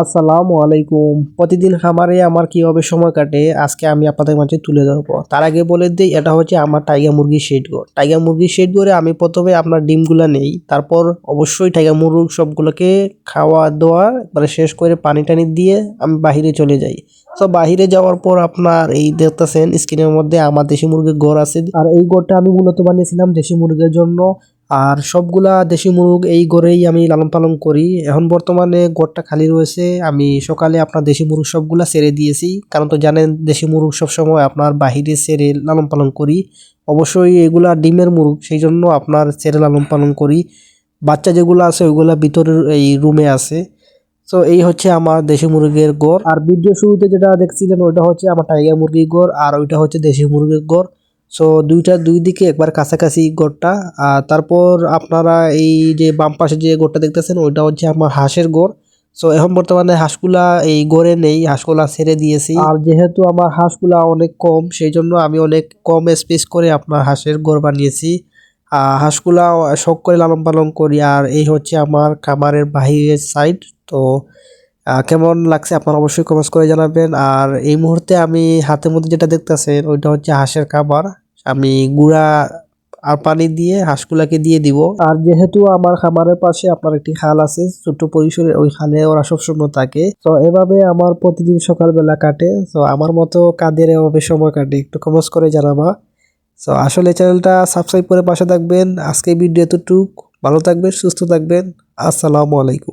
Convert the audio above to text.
আসসালামু আলাইকুম। প্রতিদিন খামারে আমার কীভাবে সময় কাটে, আজকে আমি আপনাদের মাঝে তুলে ধরবো। তার আগে বলে দিই, এটা হচ্ছে আমার টাইগার মুরগির শেড ঘর টাইগার মুরগির শেড ঘরে আমি প্রথমে আপনার ডিমগুলো নেই, তারপর অবশ্যই টাইগার মুরগ সবগুলোকে খাওয়া দাওয়া মানে শেষ করে পানি টানি দিয়ে আমি বাহিরে চলে যাই। তো বাহিরে যাওয়ার পর আপনার এই দেখতেছেন স্ক্রিনের মধ্যে আমার দেশি মুরগির ঘর আছে। আর এই ঘরটা আমি মূলত বানিয়েছিলাম দেশি মুরগির জন্য। আর সবগুলা দেশি মুরগ এই গড়েই আমি লালন পালন করি। এখন বর্তমানে গড়টা খালি রয়েছে। আমি সকালে আপনার দেশি মুরগ সবগুলা ছেড়ে দিয়েছি। কারণ তো জানেন, দেশি মুরগ সবসময় আপনার বাহিরে ছেড়ে লালন পালন করি। অবশ্যই এগুলা ডিমের মুরগ, সেই জন্য আপনার ছেড়ে লালন পালন করি। বাচ্চা যেগুলো আছে, ওইগুলা ভিতরের এই রুমে আছে। তো এই হচ্ছে আমার দেশি মুরগির গড়। আর ভিডিও শুরুতে যেটা দেখছিলেন, ওইটা হচ্ছে আমার টাইগার মুরগির গড়। আর ওইটা হচ্ছে দেশি মুরগির গড়। সো দুইটা দুই দিকে একবার কাছাকাছি গোড়টা, আর তারপর আপনারা এই যে বাম পাশে যে গোড়টা দেখতেছেন, ওইটা হচ্ছে আমার হাঁসের গোড়। সো এখন বর্তমানে হাঁসগুলা এই গড়ে নেই, হাঁসগুলা ছেড়ে দিয়েছি। আর যেহেতু আমার হাঁসগুলা অনেক কম সেই জন্য আমি অনেক কম স্পেস করে আপনার হাঁসের গড় বানিয়েছি। হাঁসগুলা শখ করে লালন পালন করি, আর এই হচ্ছে আমার খামারের বাহিরের সাইড তো কেমন লাগছে আপনারা অবশ্যই কমেন্টস করে জানাবেন। আর এই মুহূর্তে আমি হাতের মধ্যে যেটা দেখতেছেন, ওইটা হচ্ছে হাঁসের খাবার আমি গুঁড়া আর পানি দিয়ে হাঁসগুলাকে দিয়ে দিব। আর যেহেতু আমার খামারের পাশে আপনার একটি খাল আছে, ছোট্ট পরিসরে ওই খালে ওরা সবসময় থাকে। তো এভাবে আমার প্রতিদিন সকালবেলা কাটে। তো আমার মতো কাদের এভাবে সময় কাটে একটু কমেন্টস করে জানাবা। তো আসলে চ্যানেলটা সাবস্ক্রাইব করে পাশে থাকবেন। আজকে ভিডিও এতটুক। ভালো থাকবেন, সুস্থ থাকবেন। আসসালামু আলাইকুম।